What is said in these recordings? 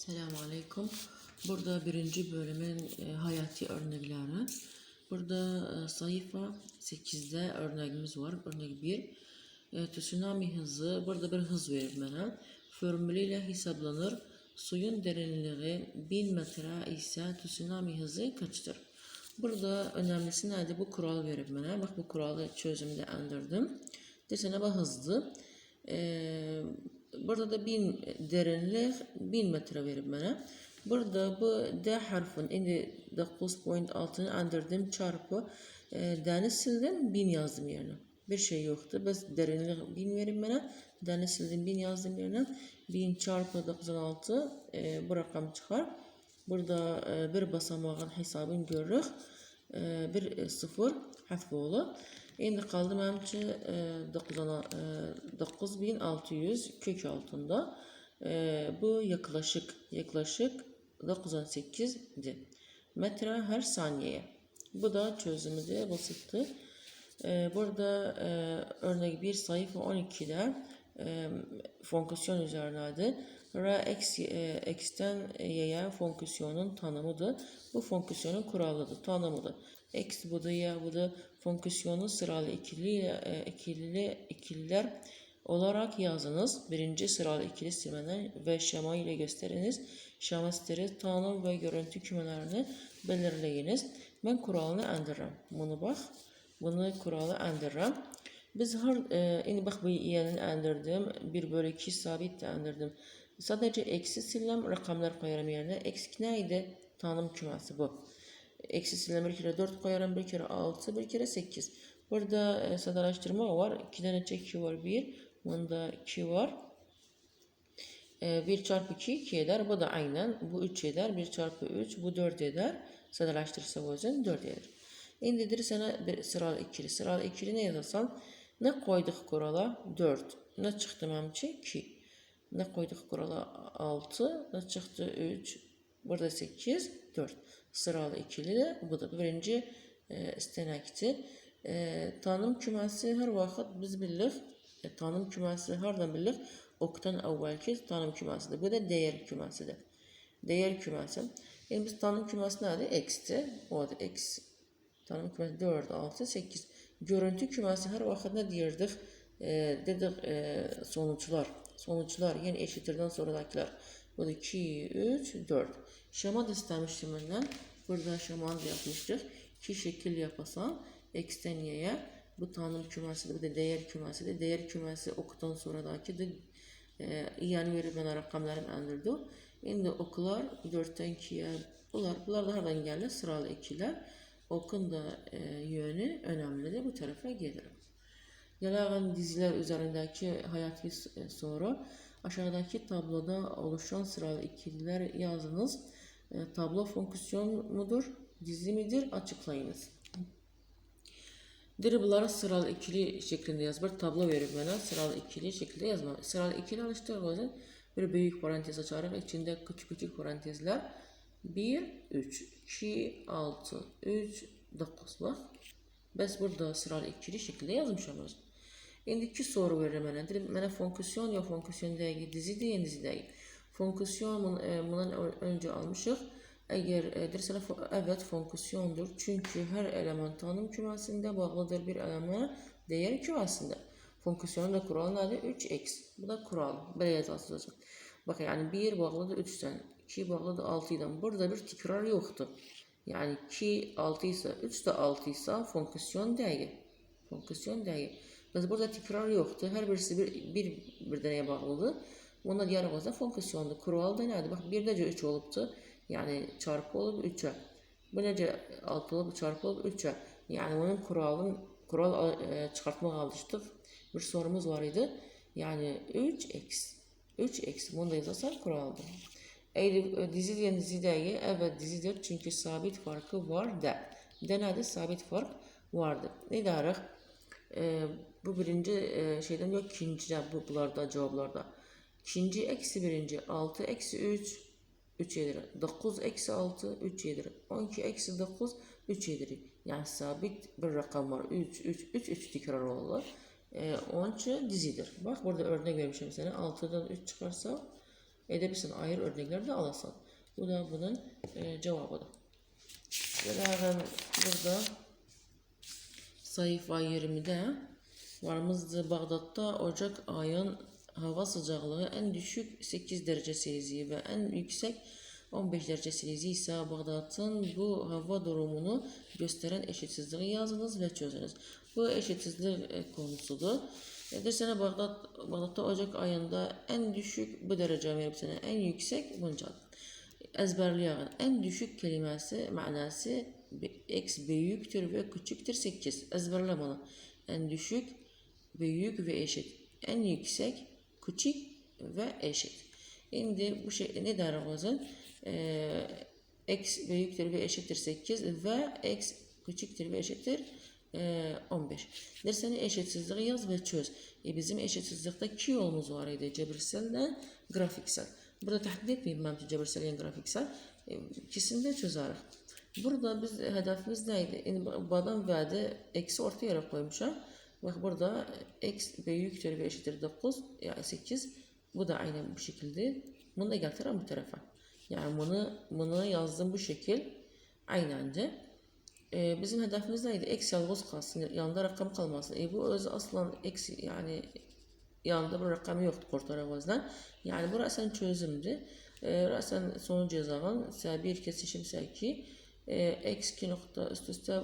Selamun Aleyküm. Burada birinci bölümün e, hayati örnekleri. Burada e, sayfa 8'de örneğimiz var. Örnek 1. E, tsunami hızı. Burada bir hız verir bana. Formülüyle hesaplanır. Suyun derinliği 1000 metre ise tsunami hızı kaçtır? Burada önemlisi nedir? Bu kural verir bana. Bak bu kuralı çözümde indirdim. Desene bu hızlı. Ee, burada da 1000 derinlik 1000 metre verip bana. Burada bu D harfin indi 9.6'ını indirdim çarpı e, D'ni sildim 1000 yazdım yerine. Bir şey yoktu. Bas derinlik 1000 verip bana. D'ni sildim 1000 yazdım yerine. 1000 çarpı 96 e, bu rakam çıkar. Burada e, bir basamağın hesabını görürük. E, bir sıfır hafif olur. Endi qaldı mənimki e, 90'a, e, 9600 kök altında. E, bu yaklaşık yaklaşık 98'dir. Metre her saniyeye. Bu da çözümü de basitti. E, burada e, örnek bir sayfa 12'de e, fonksiyon üzerinedir. R eksi, e, x'ten y'ye fonksiyonun tanımıdır. Bu fonksiyonun kuralıdır, tanımıdır. X bu da y bu da fonksiyonu sıralı ikili, e, ikili ikililer olarak yazınız. Birinci sıralı ikili silmeden ve şema ile gösteriniz. Şema tanım ve görüntü kümelerini belirleyiniz. Ben kuralını endirim. Bunu bak. Bunu kuralı endirim. Biz her, e, indi bak bu yerini endirdim. 1 bölü 2 sabit de endirdim. Sadece eksi silem rakamlar koyarım yerine. Eksik neydi? Tanım kümesi bu. Eksi silem bir kere 4 koyarım, bir kere 6, bir kere 8. Burada e, sadeleştirme var. 2 tane 2 var 1. Bunda 2 var. E, 1 çarpı 2 2 eder. Bu da aynen. Bu 3 eder. 1 çarpı 3 bu 4 eder. Sadeleştirirse o yüzden 4 eder. İndi dir sana bir sıralı ikili. Sıralı ikili ne yazarsan ne koyduk kurala? 4. Ne çıktı memçi? 2. Ne koyduk kurala? 6. Ne çıktı? 3. Burada 8. 4. Sıralı ikili de bu da birinci e, istenəkdir. E, tanım küməsi hər vaxt biz bilirik. E, tanım küməsi hardan bilirik? Oktan əvvəlki tanım küməsidir. Bu da dəyər küməsidir. Dəyər küməsi. Yəni biz tanım küməsi nədir? X-dir. O da X. Tanım küməsi 4, 6, 8. Görüntü küməsi hər vaxt nə deyirdik? E, dedik e, sonuçlar. Sonuçlar, yəni eşitirdən sonradakılar. Bu da 2, 3, 4. Şema da istemiştim benden. Burada şema da yapmıştık. İki şekil yapasan x'ten y'ye bu tanım kümesidir. Bu da değer kümesidir. Değer kümesi okuduktan sonradaki de e, yani verir bana rakamlarım endirdi. Şimdi okular 4'ten 2'ye bunlar, bunlar da hardan geldi? Sıralı ikiler. Okun da e, yönü önemlidir. Bu tarafa gelirim. Gelen diziler üzerindeki hayati e, soru. Aşağıdaki tabloda oluşan sıralı ikililer yazınız. E, tablo fonksiyon mudur? Dizi midir? Açıklayınız. Dribble'ları sıralı ikili şeklinde yaz. Bir tablo verir bana. Sıralı ikili şekilde yazma. Sıralı ikili o zaman. Bir büyük parantez açarım. İçinde küçük küçük parantezler. 1, 3, 2, 6, 3, 9 bak. Biz burada sıralı ikili şekilde yazmışım o zaman. İndi iki soru verir mənə. Deyir, mənə fonksiyon ya fonksiyon deyil, dizidir ya dizi deyil. Fonksiyon bun- e, bundan ö- önce almışıq. Əgər e, fo- evet fonksiyondur. Çünki hər element tanım küməsində bağlıdır bir elementə dəyər küməsində. Fonksiyonun da kuralı nədir? 3x. Bu da kural. Belə yazılacaq. Bax, yəni 1 bağlıdır 3-dən, 2 bağlıdır 6 ilə. Burada bir təkrar yoxdur. Yəni 2 6 isə 3 də 6 isə fonksiyon deyil. Fonksiyon deyil. Biz burada tekrar yoktu. Her birisi bir, bir, bir deneye bağlıdır. Onda diğer bazda fonksiyondu. Kural da nədir? Bax, bir nece 3 olubdu. Yani çarpı olub 3'e. Bu nece 6 olub çarpı olub 3'e. Yani bunun kuralın kural e, çıkartmak alıştık. Bir sorumuz var idi. Yani 3x. 3x. Bunu da yazarsan kuraldır. Eğer e, dizi diyen. Evet dizidir. Çünkü sabit farkı var da. De nedir? Sabit fark vardır. Ne deriz? E, bu birinci e, şeyden yok ikincide bu bunlarda cevaplarda. İkinci eksi birinci 6 eksi 3 3 yedir. 9 eksi 6 3 yedir. 12 eksi 9 3 yedir. Yani sabit bir rakam var. 3 3 3 3 tekrar olur. E, onun için dizidir. Bak burada örnek vermişim sana. 6'dan 3 çıkarsa edebilirsin. Ayrı örnekler de alasan. Bu da bunun e, cevabıdır. Gelelim burada sayfa 20'de varımızdı Bağdat'ta Ocak ayın hava sıcaklığı en düşük 8 derece Celsius ve en yüksek 15 derece Celsius ise Bağdat'ın bu hava durumunu gösteren eşitsizliği yazınız ve çözünüz. Bu eşitsizlik e, konusudur. E, Desene Bağdat, Bağdat'ta Ocak ayında en düşük bu derece verip sana en yüksek bunca. Ezberleyen en düşük kelimesi manası x büyüktür ve küçüktür 8. Ezberle bunu. En düşük, büyük ve eşit. En yüksek, küçük ve eşit. Şimdi bu şey ne der o zaman? Ee, x büyüktür ve eşittir 8 ve x küçüktür ve eşittir e, 15. Derseni eşitsizliği yaz ve çöz. E bizim eşitsizlikte iki yolumuz var idi. Cebirselle, grafiksel. Burada tahdid etmeyeyim ben cebirsel grafiksel. E, ikisini de çözeriz. Burada biz e, hedefimiz neydi? B'dan V'de eksi orta yere koymuşam. Bak burada x büyüktür ve eşittir 9 yani 8. Bu da aynen bu şekilde. Bunu da getirem bu tarafa. Yani bunu, bunu yazdım bu şekil. Aynenci. Ee, bizim hedefimiz neydi? Eksi yalnız kalsın. Yanında rakam kalmasın. E, bu öz aslan eksi yani yanında bir rakam yoktu kurtaramazdan. Yani bu rasen çözümdü. E, rasen sonucu yazan. Mesela 1 kesişim 2 ee, eksi nokta üst üste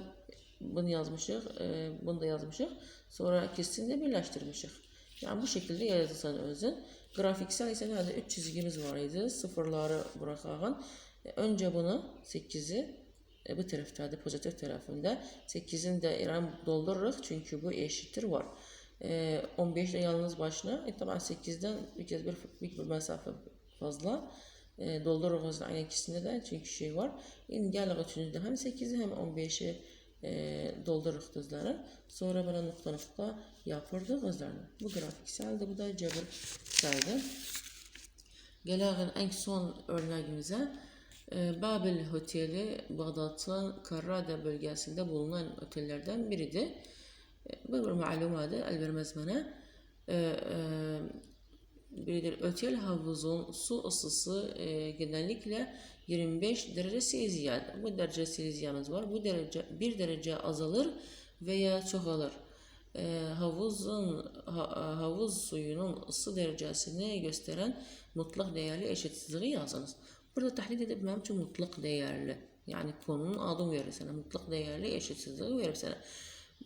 bunu yazmışıq, e, bunu da yazmışıq. Sonra ikisini də birləşdirmişik. Yəni bu şəkildə yazırsan özün. Grafiksel isə nədir? 3 çizgimiz var idi. Sıfırları buraxağın. E, öncə bunu 8-i e, bu tərəfdədir, pozitiv tərəfində. 8-ini də irəm doldururuq çünki bu eşittir var. E, 15 də yalnız başına, e, tamam 8-dən bir kez bir, bir, bir məsafə fazla. E, doldururuz aynı ikisinde de çünkü şey var. Şimdi gel üçüncüde hem 8'i hem 15'i e, doldururuz kızları. Sonra bana nokta nokta yapırdı kızlarını. Bu grafikseldi, bu da cebirseldi. Gelelim en son örneğimize. E, Babil Oteli Bağdat'ın Karrada bölgesinde bulunan otellerden biridir. E, bu bir malumadı, el vermez bana. E, e, biridir. Otel havuzun su ısısı e, genellikle 25 derece Celsius. Bu derece Celsius'ımız var. Bu derece bir derece azalır veya çoğalır. E, havuzun ha, havuz suyunun ısı derecesini gösteren mutlak değerli eşitsizliği yazınız. Burada tahlil edip benim için mutlak değerli. Yani konunun adını verir sana. Mutlak değerli eşitsizliği verir sana.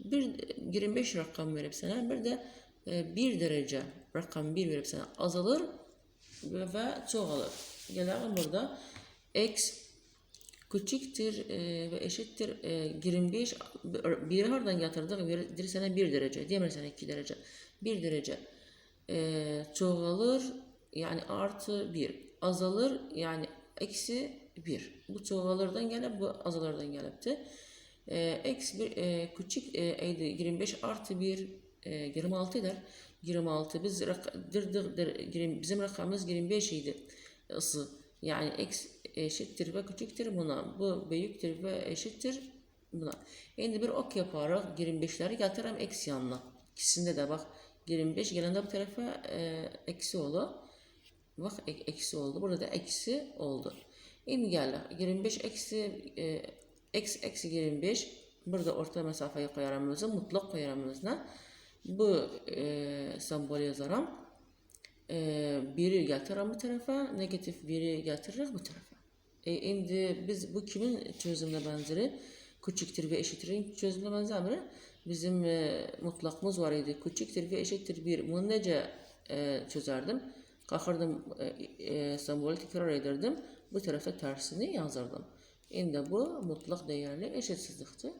Bir 25 rakam verip sana bir e, bir derece rakam 1 verip sana azalır ve çoğalır. Gelelim burada x küçüktür e, ve eşittir e, 25 bir hardan yatırdık verir sana 1 derece diyemez sana 2 derece 1 derece e, çoğalır yani artı 1 azalır yani eksi 1 bu çoğalırdan gelip bu azalırdan gelipti e, eksi 1 e, küçük e, 25 artı 1 e, 26 eder 26 biz dırdık bizim rakamımız 25 idi. Isı yani x eşittir ve küçüktür buna. Bu büyüktür ve eşittir buna. Şimdi bir ok yaparak 25'leri getirəm x yanına. İkisinde de bak 25 gelende bu tarafa e, eksi oldu. Bak ek, eksi oldu. Burada da eksi oldu. Şimdi gel 25 eksi e, x eksi 25 burada orta mesafeyi koyaramızı mutlak koyaramızına bu e, sembol yazaram. E, biri getiren bu tarafa, negatif biri getirir bu tarafa. E, şimdi biz bu kimin çözümüne benzeri? Küçüktür ve eşittir çözümüne benzeri. Bizim e, mutlakımız var idi. Küçüktür ve eşittir bir. Bunu nece e, çözerdim? Kalkardım e, e, sembolü tekrar ederdim. Bu tarafa tersini yazardım. Şimdi bu mutlak değerli eşitsizlikti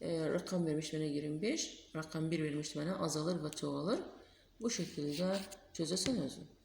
e, rakam vermiş bana 25, rakam 1 vermiş bana azalır ve çoğalır. Bu şekilde çözesen özün.